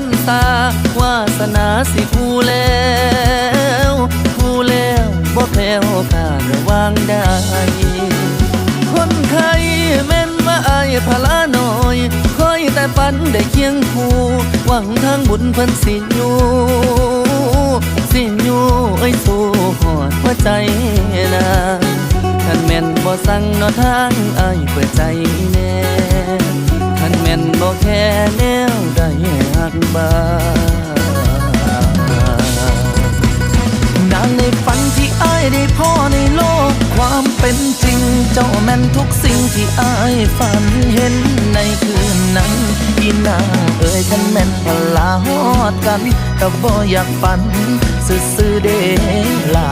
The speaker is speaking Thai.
นตาวาสนาสิผู้แล้วผู้แล้วบ่แพ้วการระวางได้คนไข้แม่นว่าอายพลาน้อยคอยแต่ปันได้เคียงคู่ หวังทางบุญเพิ่นสิอยู่สิอยู่ไอ้สู่หอดหัวใจนางคันแม่นบ่สั่งนอทางอายเปิดใจ หักบ้านางในฝันที่อายได้พ่อในโลก ความเป็นจริงเจ้าแม่นทุกสิ่งที่อายฝันเห็นในคืนนั้นพี่นางเอ่ยกันแม่นพลาฮอดกันก็บ่อยากฝัน ซื่อๆเดลา